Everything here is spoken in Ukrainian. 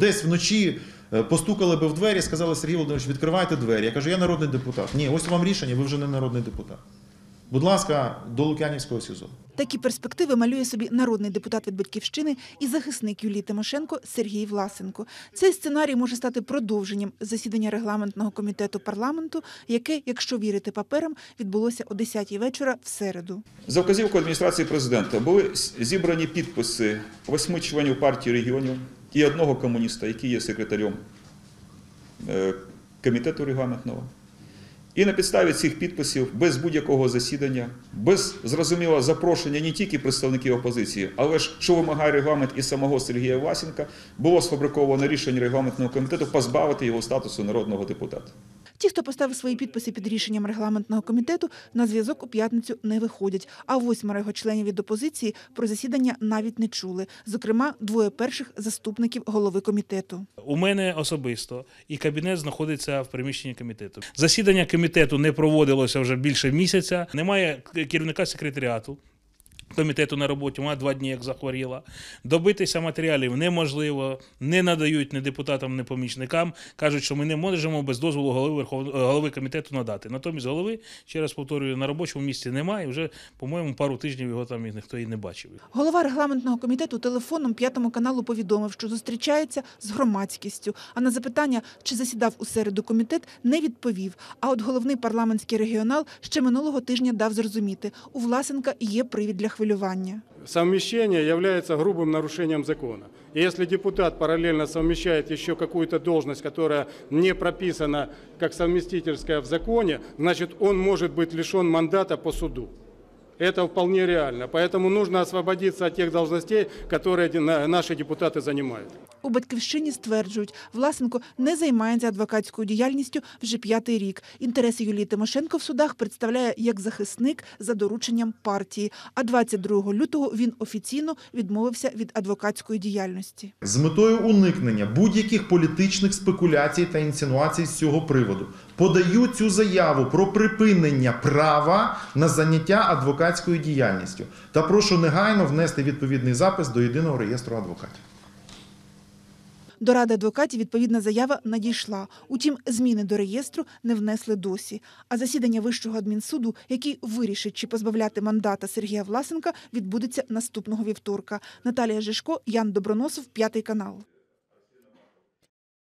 десь вночі е, постукали би в двері, сказали Сергій Володимирович, відкривайте двері. Я кажу, я народний депутат. Ні, ось вам рішення, ви вже не народний депутат. Будь ласка, до Лук'янівського СІЗО. Такі перспективи малює собі народний депутат від батьківщини і захисник Юлії Тимошенко Сергій Власенко. Цей сценарій може стати продовженням засідання регламентного комітету парламенту, яке, якщо вірити паперам, відбулося о 10-й вечора в середу. За вказівкою адміністрації президента були зібрані підписи восьми членів партії регіонів і одного комуніста, який є секретарем е, комітету регламентного. І на підставі цих підписів, без будь-якого засідання, без зрозуміло запрошення не тільки представників опозиції, але ж що вимагає регламент і самого Сергія Власенка, було сфабриковано рішення регламентного комітету позбавити його статусу народного депутата. Ті, хто поставив свої підписи під рішенням регламентного комітету, на зв'язок у п'ятницю не виходять. А восьмеро його членів від опозиції про засідання навіть не чули. Зокрема, двоє перших заступників голови комітету. У мене особисто і кабінет знаходиться в приміщенні комітету. Засідання комітету не проводилося вже більше місяця. Немає керівника секретаріату. Комітету на роботі, вона два дні як захворіла. Добитися матеріалів неможливо, не надають ні депутатам, ні помічникам. Кажуть, що ми не можемо без дозволу голови голови комітету надати. Натомість голови, ще раз повторюю, на робочому місці немає. Вже, по-моєму, пару тижнів його там і ніхто і не бачив. Голова регламентного комітету телефоном п'ятому каналу повідомив, що зустрічається з громадськістю. А на запитання, чи засідав у середу комітет, не відповів. А от головний парламентський регіонал ще минулого тижня дав зрозуміти, у Власенка є привід для хвилювання. Совмещение является грубым нарушением закона. И если депутат параллельно совмещает еще какую-то должность, которая не прописана как совместительская в законе, значит он может быть лишен мандата по суду. Это вполне реально. Поэтому нужно освободиться от тех должностей, которые де- на- наши депутаты занимают. У батьківщині стверджують, Власенко не займається адвокатською діяльністю вже п'ятий рік. Інтереси Юлії Тимошенко в судах представляє як захисник за дорученням партії. А 22 лютого він офіційно відмовився від адвокатської діяльності. з метою уникнення будь-яких політичних спекуляцій та інсинуацій з цього приводу подаю цю заяву про припинення права на заняття адвокатською діяльністю та прошу негайно внести відповідний запис до єдиного реєстру адвокатів. До ради адвокатів відповідна заява надійшла. Утім, зміни до реєстру не внесли досі. А засідання Вищого адмінсуду, який вирішить, чи позбавляти мандата Сергія Власенка, відбудеться наступного вівторка. Наталія Жишко, Ян Доброносов, п'ятий канал.